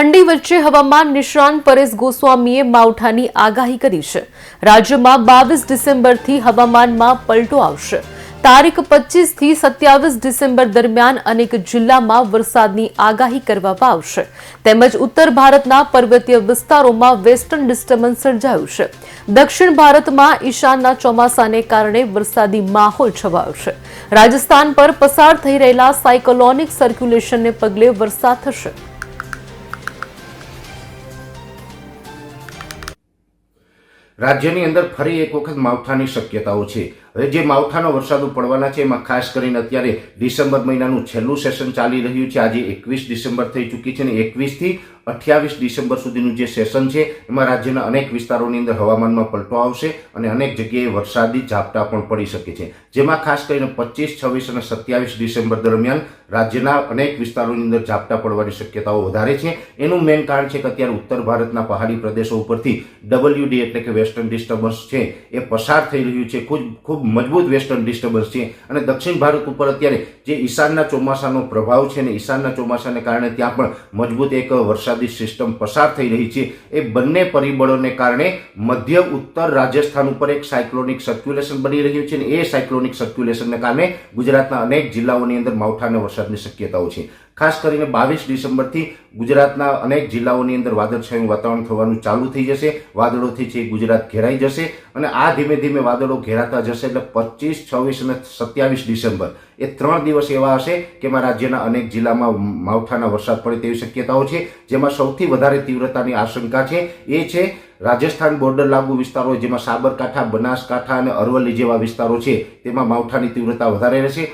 ઠંડી વચ્ચે હવામાન નિષ્ણાંત પરેશ ગોસ્વામીએ માવઠાની આગાહી કરી છે. રાજ્યમાં બાવીસ ડિસેમ્બરથી હવામાનમાં પલટો આવશે. તારીખ પચીસથી સત્યાવીસ ડિસેમ્બર દરમિયાન અનેક જિલ્લામાં વરસાદની આગાહી કરવામાં આવશે. તેમજ ઉત્તર ભારતના પર્વતીય વિસ્તારોમાં વેસ્ટર્ન ડિસ્ટર્બન્સ સર્જાયું છે. દક્ષિણ ભારતમાં ઈશાનના ચોમાસાને કારણે વરસાદી માહોલ છવાયો છે. રાજસ્થાન પર પસાર થઈ રહેલા સાયકોલોનિક સર્ક્યુલેશનને પગલે વરસાદ થશે. રાજ્યની અંદર ફરી એક વખત માવઠાની શક્યતાઓ છે. જે માવઠાનો વરસાદો પડવાના છે, એમાં ખાસ કરીને અત્યારે ડિસેમ્બર મહિનાનું છેલ્લું સેશન ચાલી રહ્યું છે. આજે એકવીસ ડિસેમ્બર થઈ ચૂકી છે અને એકવીસથી અઠ્યાવીસ ડિસેમ્બર સુધીનું જે સેશન છે, એમાં રાજ્યના અનેક વિસ્તારોની અંદર હવામાનમાં પલટો આવશે અને અનેક જગ્યાએ વરસાદી ઝાપટા પણ પડી શકે છે. જેમાં ખાસ કરીને પચીસ, છવ્વીસ અને સત્યાવીસ ડિસેમ્બર દરમિયાન રાજ્યના અનેક વિસ્તારોની અંદર ઝાપટા પડવાની શક્યતાઓ વધારે છે. એનું મેઇન કારણ છે કે અત્યારે ઉત્તર ભારતના પહાડી પ્રદેશો ઉપરથી ડબલ્યુડી એટલે કે વેસ્ટર્ન ડિસ્ટર્બન્સ છે, એ પસાર થઈ રહ્યું છે. ખૂબ ખૂબ ખૂબ મજબૂત વેસ્ટર્ન ડિસ્ટર્બન્સ છે. અને દક્ષિણ ભારત ઉપર અત્યારે જે ઈશાનના ચોમાસાનો પ્રભાવ છે અને ઈશાનના ચોમાસાને કારણે ત્યાં પણ મજબૂત એક વરસાદી સિસ્ટમ પસાર થઈ રહી છે. એ બંને પરિબળોને કારણે મધ્ય ઉત્તર રાજસ્થાન ઉપર એક સાયક્લોનિક સર્ક્યુલેશન બની રહ્યું છે અને એ સાયક્લોનિક સર્ક્યુલેશનને કારણે ગુજરાતના અનેક જિલ્લાઓની અંદર માવઠાના વરસાદની શક્યતાઓ છે. ખાસ કરીને બાવીસ ડિસેમ્બરથી ગુજરાતના અનેક જિલ્લાઓની અંદર વાદળછાયું વાતાવરણ થવાનું ચાલુ થઈ જશે. વાદળોથી છે ગુજરાત ઘેરાઈ જશે અને આ ધીમે ધીમે વાદળો ઘેરાતા જશે એટલે પચીસ, છવ્વીસ અને સત્યાવીસ ડિસેમ્બર. એ ત્રણ દિવસ એવા હશે કે એમાં રાજ્યના અનેક જિલ્લામાં માવઠાના વરસાદ પડે તેવી શક્યતાઓ છે. જેમાં સૌથી વધારે તીવ્રતાની આશંકા છે એ છે રાજસ્થાન બોર્ડર લાગુ વિસ્તારો જેમાં સાબરકાંઠા, બનાસકાંઠા અને અરવલ્લી જેવા વિસ્તારો છે. તેમાં માવઠાની તીવ્રતા વધારે રહેશે.